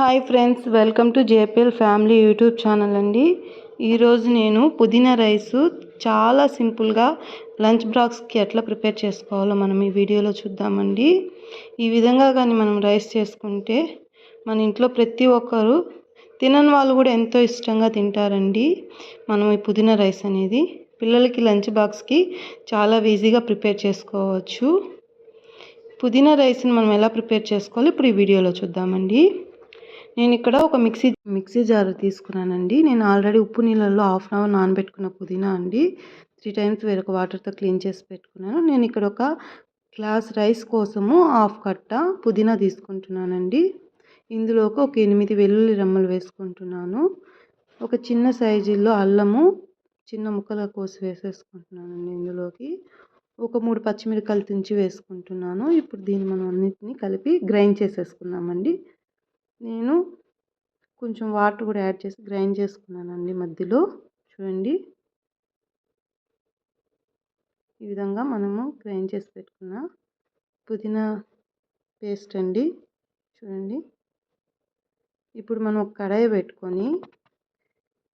Hi friends welcome to JPL family YouTube channel అండి. ఈరోజు నేను పుదీనా రైస్ చాలా సింపుల్గా లంచ్ బాక్స్కి ఎట్లా ప్రిపేర్ చేసుకోవాలో మనం ఈ వీడియోలో చూద్దామండి. ఈ విధంగా కానీ మనం రైస్ చేసుకుంటే మన ఇంట్లో ప్రతి ఒక్కరు తినని వాళ్ళు కూడా ఎంతో ఇష్టంగా తింటారండి మనం ఈ పుదీనా రైస్ అనేది. పిల్లలకి లంచ్ బాక్స్కి చాలా ఈజీగా ప్రిపేర్ చేసుకోవచ్చు. పుదీనా రైస్ని మనం ఎలా ప్రిపేర్ చేసుకోవాలి ఇప్పుడు ఈ వీడియోలో చూద్దామండి. నేను ఇక్కడ ఒక మిక్సీ మిక్సీ జార్ తీసుకున్నానండి. నేను ఆల్రెడీ ఉప్పు నీళ్ళల్లో హాఫ్ అన్ అవర్ నానబెట్టుకున్న పుదీనా అండి. త్రీ టైమ్స్ వేరొక వాటర్తో క్లీన్ చేసి పెట్టుకున్నాను. నేను ఇక్కడ ఒక గ్లాస్ రైస్ కోసము హాఫ్ కట్ట పుదీనా తీసుకుంటున్నానండి. ఇందులోకి ఒక ఎనిమిది వెల్లుల్లి రెమ్మలు వేసుకుంటున్నాను. ఒక చిన్న సైజుల్లో అల్లము చిన్న ముక్కల కోసి వేసేసుకుంటున్నానండి ఇందులోకి. ఒక మూడు పచ్చిమిరకాయలు తుంచి వేసుకుంటున్నాను. ఇప్పుడు దీన్ని మనం అన్నిటిని కలిపి గ్రైండ్ చేసేసుకుందామండి. నేను కొంచెం వాటర్ కూడా యాడ్ చేసి గ్రైండ్ చేసుకున్నానండి మధ్యలో. చూడండి. ఈ విధంగా మనము గ్రైండ్ చేసి పెట్టుకున్న పుదీనా పేస్ట్ అండి. చూడండి. ఇప్పుడు మనం ఒక కడాయి పెట్టుకొని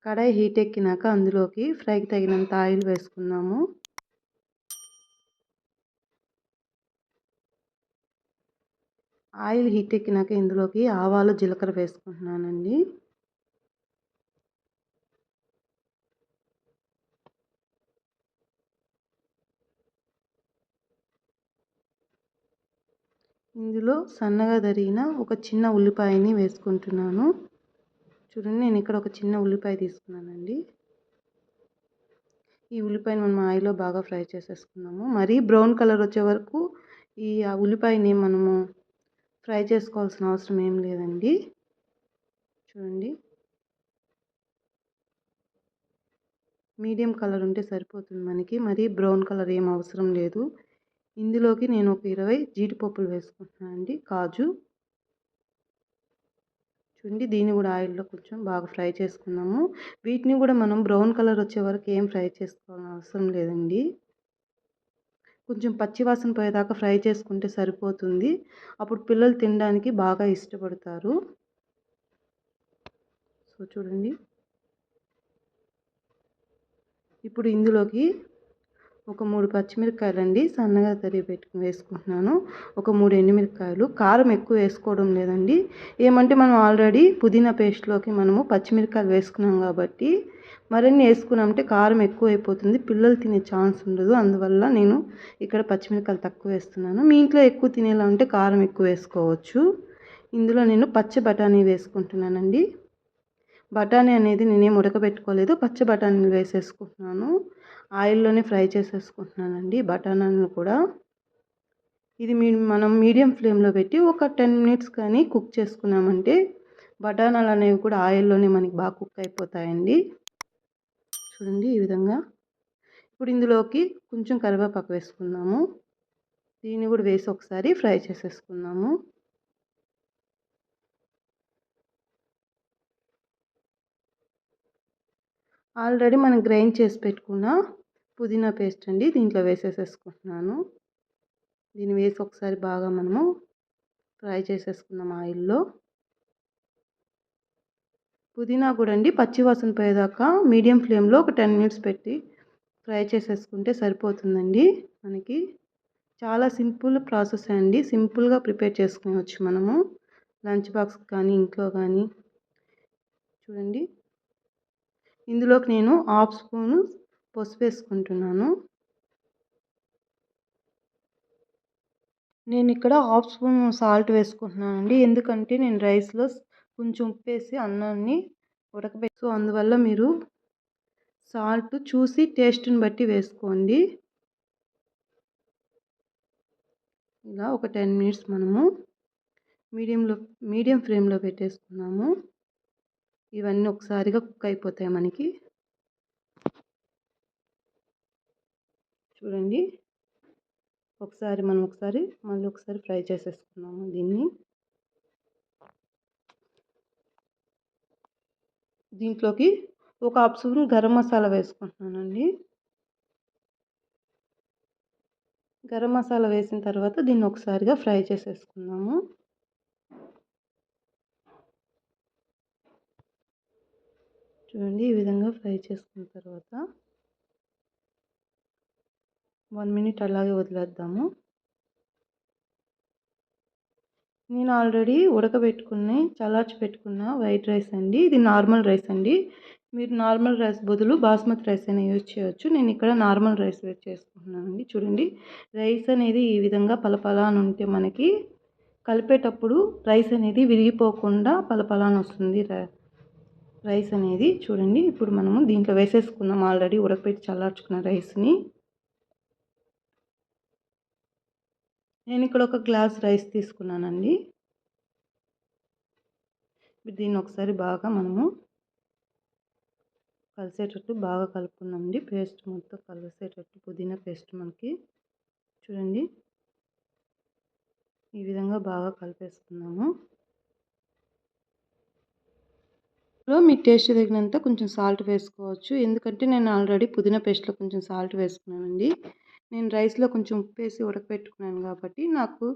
కడాయి హీట్ ఎక్కినాక అందులోకి ఫ్రైకి తగినంత ఆయిల్ వేసుకుందాము. ఆయిల్ హీట్ ఎక్కినాక ఇందులోకి ఆవాలు జీలకర్ర వేసుకుంటున్నానండి. ఇందులో సన్నగా తరిగిన ఒక చిన్న ఉల్లిపాయని వేసుకుంటున్నాను. చూడండి నేను ఇక్కడ ఒక చిన్న ఉల్లిపాయ తీసుకున్నానండి. ఈ ఉల్లిపాయని మనం ఆయిల్లో బాగా ఫ్రై చేసేసుకున్నాము. మరీ బ్రౌన్ కలర్ వచ్చే వరకు ఈ ఉల్లిపాయని మనము ఫ్రై చేసుకోవాల్సిన అవసరం ఏం లేదండి. చూడండి. మీడియం కలర్ ఉంటే సరిపోతుంది మనకి. మరీ బ్రౌన్ కలర్ ఏం అవసరం లేదు. ఇందులోకి నేను ఒక ఇరవై జీడిపప్పులు వేసుకుంటున్నాను అండి. కాజు. చూడండి దీన్ని కూడా ఆయిల్లో కొంచెం బాగా ఫ్రై చేసుకున్నాము వీటిని కూడా మనం బ్రౌన్ కలర్ వచ్చే వరకు ఏం ఫ్రై చేసుకోవాల్సిన అవసరం లేదండి. కొంచెం పచ్చివాసన పోయేదాకా ఫ్రై చేసుకుంటే సరిపోతుంది. అప్పుడు పిల్లలు తినడానికి బాగా ఇష్టపడతారు. సో చూడండి. ఇప్పుడు ఇందులోకి ఒక మూడు పచ్చిమిరపకాయలు అండి సన్నగా తరిగి పెట్టుకుని వేసుకుంటున్నాను. ఒక మూడు ఎండుమిరపకాయలు. కారం ఎక్కువ వేసుకోవడం లేదండి. ఏమంటే మనం ఆల్రెడీ పుదీనా పేస్ట్లోకి మనము పచ్చిమిరపకాయలు వేసుకున్నాం కాబట్టి మరిన్ని వేసుకున్నామంటే కారం ఎక్కువ అయిపోతుంది పిల్లలు తినే ఛాన్స్ ఉండదు. అందువల్ల నేను ఇక్కడ పచ్చిమిరపకాయలు తక్కువ వేస్తున్నాను. మీ ఇంట్లో ఎక్కువ తినేలా ఉంటే కారం ఎక్కువ వేసుకోవచ్చు. ఇందులో నేను పచ్చి బఠానీ వేసుకుంటున్నానండి. బఠానీ అనేది నేనేం ఉడకబెట్టుకోలేదు. పచ్చి బఠానీలు వేసేసుకుంటున్నాను. ఆయిల్లోనే ఫ్రై చేసేసుకుంటున్నానండి. బఠానాలను కూడా. ఇది మీ మనం మీడియం ఫ్లేమ్లో పెట్టి ఒక టెన్ మినిట్స్ కానీ కుక్ చేసుకున్నామంటే బఠానాలు అనేవి కూడా ఆయిల్లోనే మనకి బాగా కుక్ అయిపోతాయండి. చూడండి ఈ విధంగా. ఇప్పుడు ఇందులోకి కొంచెం కరివేపాకు వేసుకుందాము. దీన్ని కూడా వేసి ఒకసారి ఫ్రై చేసేసుకుందాము. ఆల్రెడీ మనం గ్రైండ్ చేసి పెట్టుకున్న పుదీనా పేస్ట్ అండి దీంట్లో వేసేసేసుకుంటున్నాను. దీన్ని వేసి ఒకసారి బాగా మనము ఫ్రై చేసేసుకుందాం ఆయిల్లో. పుదీనా కూడా అండి పచ్చివాసన పోయేదాకా మీడియం ఫ్లేమ్లో ఒక టెన్ మినిట్స్ పెట్టి ఫ్రై చేసేసుకుంటే సరిపోతుందండి మనకి. చాలా సింపుల్ ప్రాసెస్ అండి సింపుల్గా ప్రిపేర్ చేసుకోవచ్చు మనము. లంచ్ బాక్స్ కానీ ఇంట్లో కానీ. చూడండి. ఇందులోకి నేను హాఫ్ స్పూను పసుపు వేసుకుంటున్నాను. నేను ఇక్కడ హాఫ్ స్పూన్ సాల్ట్ వేసుకుంటున్నాను అండి ఎందుకంటే నేను రైస్లో కొంచెం ఉప్పు వేసి అన్నాన్ని ఉడకబెట్టి సో అందువల్ల మీరు సాల్ట్ చూసి టేస్ట్ని బట్టి వేసుకోండి. ఇలా ఒక టెన్ మినిట్స్ మనము మీడియంలో మీడియం ఫ్లేమ్లో పెట్టేసుకున్నాము. ఇవన్నీ ఒకసారిగా కుక్ అయిపోతాయి మనకి. చూడండి. ఒకసారి మనం ఒకసారి మళ్ళీ ఒకసారి ఫ్రై చేసేసుకున్నాము దీన్ని. దీంట్లోకి ఒక హాఫ్ స్పూన్ గరం మసాలా వేసుకుంటున్నానండి. గరం మసాలా వేసిన తర్వాత దీన్ని ఒకసారిగా ఫ్రై చేసేసుకుందాము. చూడండి. ఈ విధంగా ఫ్రై చేసుకున్న తర్వాత వన్ మినిట్ అలాగే వదిలేద్దాము. నేను ఆల్రెడీ ఉడకబెట్టుకుని చల్లార్చి పెట్టుకున్న వైట్ రైస్ అండి. ఇది నార్మల్ రైస్ అండి. మీరు నార్మల్ రైస్ బదులు బాస్మతి రైస్ అయినా యూజ్ చేయొచ్చు. నేను ఇక్కడ నార్మల్ రైస్ యూజ్ చేసుకుంటున్నానండి చూడండి. రైస్ అనేది ఈ విధంగా పలపలా అని ఉంటే మనకి కలిపేటప్పుడు రైస్ అనేది విరిగిపోకుండా పలపలాని వస్తుంది రైస్ అనేది చూడండి ఇప్పుడు మనము దీంట్లో వేసేసుకుందాం. ఆల్రెడీ ఉడకపెట్టి చల్లార్చుకున్న రైస్ని. నేను ఇక్కడ ఒక గ్లాస్ రైస్ తీసుకున్నానండి. దీన్ని ఒకసారి బాగా మనము కలిసేటట్టు బాగా కలుపుకుందామండి. పేస్ట్ మొత్తం కలిసేటట్టు పుదీనా పేస్ట్ మనకి. చూడండి. ఈ విధంగా బాగా కలిపేసుకున్నాము లో మీ టేస్ట్ తగినంత కొంచెం సాల్ట్ వేసుకోవచ్చు. ఎందుకంటే నేను ఆల్రెడీ పుదీనా పేస్ట్లో కొంచెం సాల్ట్ వేసుకున్నానండి. నేను రైస్లో కొంచెం ఉప్పు వేసి ఉడకపెట్టుకున్నాను కాబట్టి నాకు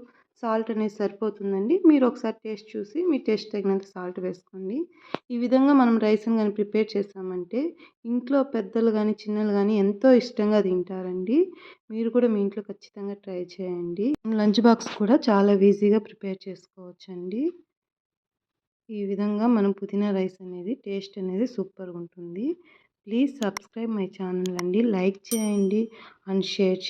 సాల్ట్ అనేది సరిపోతుందండి. మీరు ఒకసారి టేస్ట్ చూసి మీ టేస్ట్ తగినంత సాల్ట్ వేసుకోండి. ఈ విధంగా మనం రైస్ని కానీ ప్రిపేర్ చేసామంటే ఇంట్లో పెద్దలు కానీ చిన్నలు కానీ ఎంతో ఇష్టంగా తింటారండి. మీరు కూడా మీ ఇంట్లో ఖచ్చితంగా ట్రై చేయండి. లంచ్ బాక్స్ కూడా చాలా ఈజీగా ప్రిపేర్ చేసుకోవచ్చండి. ఈ విధంగా మనం పుదీనా రైస్ అనేది టేస్ట్ అనేది సూపర్గా ఉంటుంది ప్లీజ్ సబ్స్క్రైబ్ మై ఛానల్ అండి. లైక్ చేయండి అండ్ షేర్